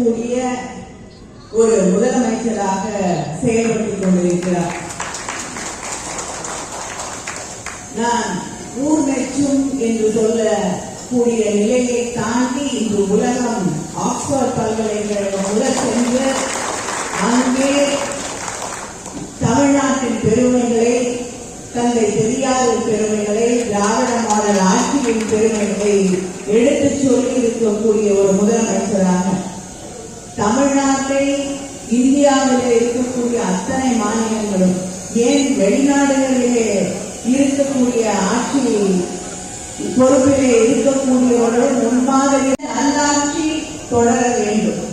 இருக்கக்கூடிய ஒரு முதலமைச்சராக செயல்பட்டுக் கொண்டிருக்கிறார். நான் ஊர் மெச்சும் என்று சொல்லக்கூடிய நிலையை தாண்டி இன்று உலகம் ஆக்ஸ்போர்ட் பல்கலைக்கழகம் முதல் சென்று அங்கே தமிழ்நாட்டின் பெருமைகளை தந்தை பெரியாரின் பெருமைகளை திராவிட மாடல் ஆட்சியின் பெருமைகளை எடுத்துச் சொல்லி இருக்கக்கூடிய ஒரு முதலமைச்சராக தமிழ்நாட்டை இந்தியாவிலே இருக்கக்கூடிய அத்தனை மாநிலங்களும் ஏன் வெளிநாடுகளிலே இருக்கக்கூடிய ஆட்சி பொறுப்பிலே இருக்கக்கூடியவர்கள் முன்மாதிரி நல்லாட்சி தொடர வேண்டும்.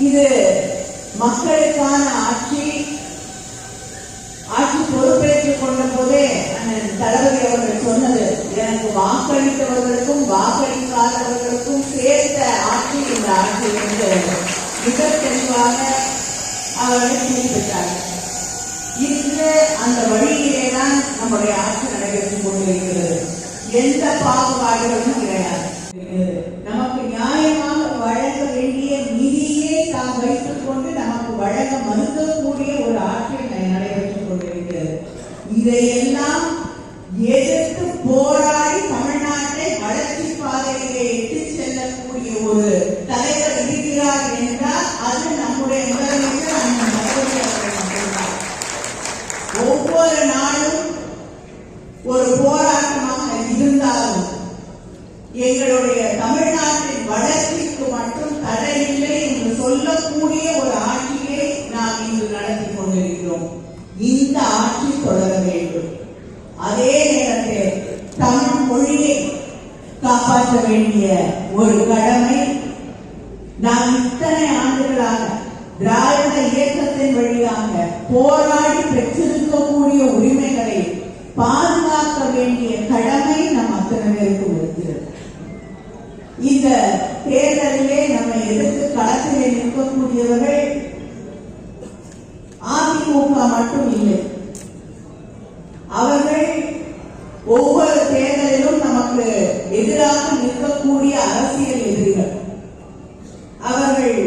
இது மக்களுக்கான ஆட்சி. ஆட்சி பொறுப்பேற்றுக் கொண்ட போதே தளபதி அவர்கள் சொன்னது எனக்கு வாக்களித்தவர்கள் என்று மிக தெளிவாக அவர்கள் குறிப்பிட்டார்கள் இன்று அந்த வழியிலே தான் நம்முடைய ஆட்சி நடைபெற்றுக் கொண்டிருக்கிறது. எந்த பாகுபாடுகளும் கிடையாது. நமக்கு நியாயமாக வழங்க வேண்டிய நிதியை தாம் வைத்துக் கொண்டு நமக்கு வழங்க மறுக்கக்கூடிய ஒரு ஆட்சி நடைபெற்றுக் கொண்டிருக்கிறது. இதையெல்லாம் எதிர்த்து போராடி தமிழ் ஒவ்வொரு நாளும் ஒரு போராட்டமாக இருந்தாலும் எங்களுடைய தமிழ்நாட்டின் வளர்ச்சிக்கு மட்டும் தடை இல்லை என்று சொல்லக்கூடிய ஒரு ஆட்சியை நாம் இன்று நடத்தி கொண்டிருக்கிறோம். இந்த ஆட்சி தொடர வேண்டும். அதே நேரத்தில் தமிழ் மொழியை காப்பாற்ற வேண்டிய ஒரு கடமை நாம் இத்தனை ஆண்டுகளாக திராவிட இயக்கத்தின் வழியாக போராடி பெற்றிருக்கக்கூடிய உரிமைகளை பாதுகாக்க வேண்டிய கடமை நம் அத்தனை பேருக்கும் இருக்கிறது இந்த தேர்தலிலே நம்மை எதிர்த்து களத்திலே நிற்கக்கூடியவர்கள் அதிமுக மட்டும் இல்லை அவர்கள் ஒவ்வொரு தேர்தலிலும் நமக்கு எதிராக நிற்கக்கூடிய அரசியல் எதிரிகள். அவர்கள்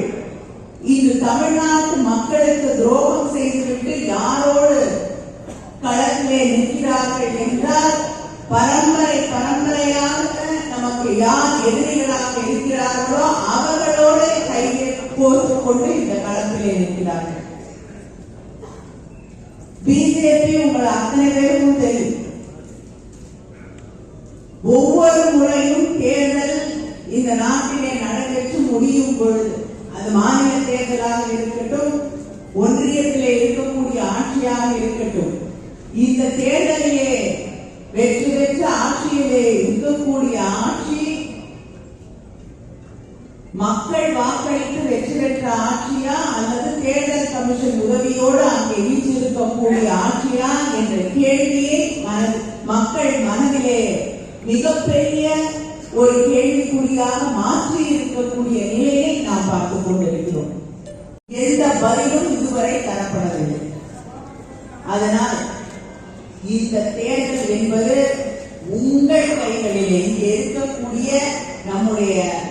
இன்று தமிழ்நாட்டு மக்களுக்கு துரோகம் செய்துவிட்டு யாரோடு களத்திலே நிற்கிறார்கள் என்றால் பரம்பரை பரம்பரையாக நமக்கு யார் எதிரிகளாக இருக்கிறார்களோ அவர்களோடு கையில் கோர்த்து கொண்டு இந்த களத்திலே நிற்கிறார்கள். பிஜேபி உங்கள் அத்தனை பேருக்கும் தெரியும். ஒவ்வொரு முறையும் தேர்தல் இந்த நாட்டிலே நடைபெற்று முடியும் பொழுது அது மாநில தேர்தலாக இருக்கட்டும் ஒன்றியத்திலே இருக்கக்கூடிய ஆட்சியாக இருக்கட்டும் இந்த தேர்தலிலே வெற்றி பெற்று ஆட்சியிலே இருக்கக்கூடிய ஆட்சி மக்கள் வாக்களித்து வெற்றி பெற்ற ஆட்சியா அல்லது தேர்தல் கமிஷன் உதவியோடு அங்கே வீச்சிருக்கக்கூடிய ஆட்சியா என்ற கேள்வியை மன- மக்கள் மனதிலே மிகப்பெரிய ஒரு கேள்விக்குறியாக மாற்றி இருக்கக்கூடிய நிலையை நாம் பார்த்துக் கொண்டிருக்கிறோம். எந்த பதிலும் இதுவரை தரப்படவில்லை. அதனால் இந்த தேர்தல் என்பது உங்கள் கைகளிலே இங்கே இருக்கக்கூடிய நம்முடைய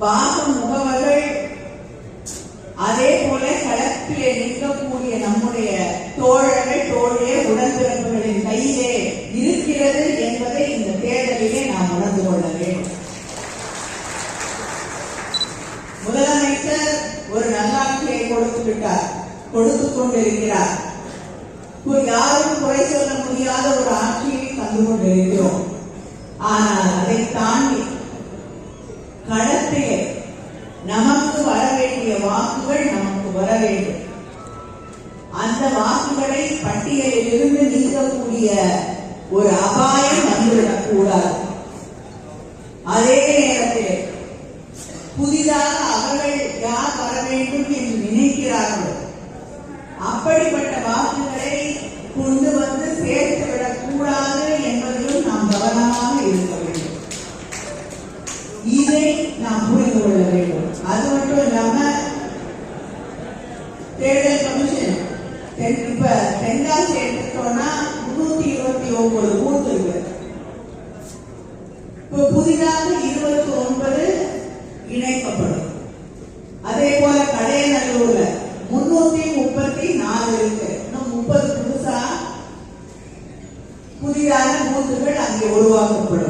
பாக முகவர்கள் அதே போல களத்திலே நிற்கக்கூடிய நம்முடைய தோழர்கள் தோழிய உடன்பிறப்புகளின் கையிலே இருக்கிறது என்பதை இந்த தேர்தலிலே நாம் உணர்ந்து கொள்ள வேண்டும். முதலமைச்சர் ஒரு நல்லாட்சியை கொடுத்து விட்டார் கொடுத்து கொண்டிருக்கிறார். யாரும் குறை சொல்ல முடியாத ஒரு ஆட்சியை தந்து கொண்டிருக்கிறார் ஆனால் அதை தாண்டி களத்திலே நமக்கு வர வேண்டிய வாக்குகள் நமக்கு வர வேண்டும் அந்த வாக்குகளை பட்டியலிலிருந்து நீக்கக்கூடிய ஒரு அபாயம் வந்துவிடக் கூடாது அதே நேரத்தில் புதிதாக அவர்கள் யார் வர வேண்டும் என்று நினைக்கிறார்கள் அப்படிப்பட்ட வாக்குகளை கொண்டு வந்து சேர்த்து விடக் கூடாது என்பதிலும் நாம் கவனமாக இருக்க வேண்டும். இதை நாம் புரிந்து கொள்ள வேண்டும். அது மட்டும் இல்லாமல் இப்ப தென்காசி எடுத்துட்டோம்னா முன்னூத்தி இருபத்தி ஒன்பது பூத்து இருக்கு இப்ப புதிதாக இருபத்தி ஒன்பது இணைக்கப்படும். அதே போல கடையநல்லூர்ல முன்னூத்தி முப்பத்தி நாலு இருக்கு. இன்னும் முப்பது புதுசா புதிதாக பூத்துகள் அங்கே உருவாக்கப்படும்.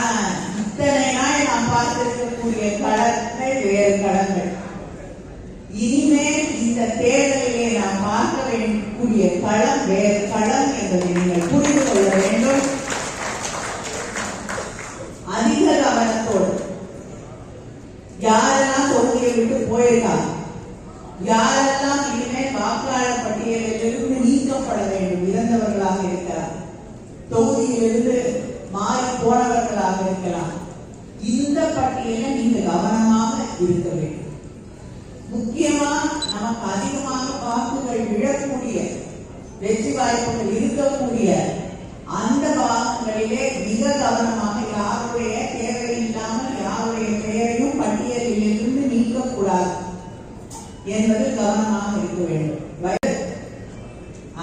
ஆனா இத்தனை நாள் நாம் பார்த்திருக்கக்கூடிய கடன்கள் வேறு கடன்கள் இனிமேல் இந்த தேர்தலிலே நாம் பார்க்க வேண்டிய களம் வேறு களம் என்பதை நீங்கள் புரிந்து கொள்ள வேண்டும் அதிக கவனத்தோடு யாரெல்லாம் தொகுதியை விட்டு போயிருக்கா யாரெல்லாம் இனிமேல் வாக்காளர் பட்டியலிலிருந்து நீக்கப்பட வேண்டும் இறந்தவர்களாக இருக்கிறார் தொகுதியிலிருந்து மாறி போனவர்கள் பார்க்கலாம் இந்த பட்டியலை நீங்க கவனமாக இருக்க வேண்டும். முக்கியமா நமக்கு அதிகமாக வாக்குகள் விழக்கூடிய வெற்றி வாய்ப்புகள் இருக்கக்கூடிய அந்த பாகங்களிலே மிக கவனமாக யாருடைய தேவையில்லாமல் யாருடைய பெயரையும் பட்டியலில் இருந்து நீக்கக்கூடாது என்பது கவனமாக இருக்க வேண்டும்.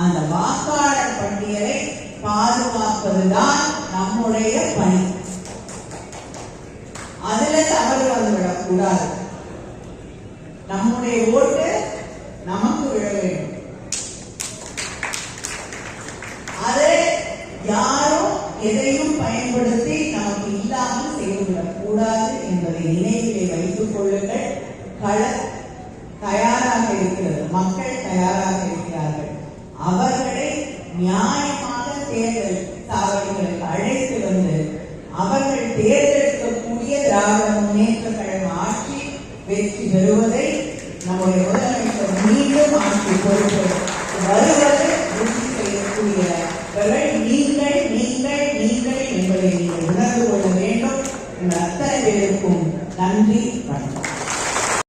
அந்த வாக்காளர் பட்டியலை பாதுகாப்பதுதான் நம்முடைய பணி. அதுல தவறு வந்துவிடக் நம்முடைய ஓட்டு நமக்கு விழ வேண்டும். அதை யாரும் எதையும் பயன்படுத்தி நமக்கு இல்லாமல் செய்துவிடக் கூடாது என்பதை நினைவிலே வைத்துக் கொள்ளுங்கள். கள தயாராக இருக்கிறது. மக்கள் தயாராக cuerpo.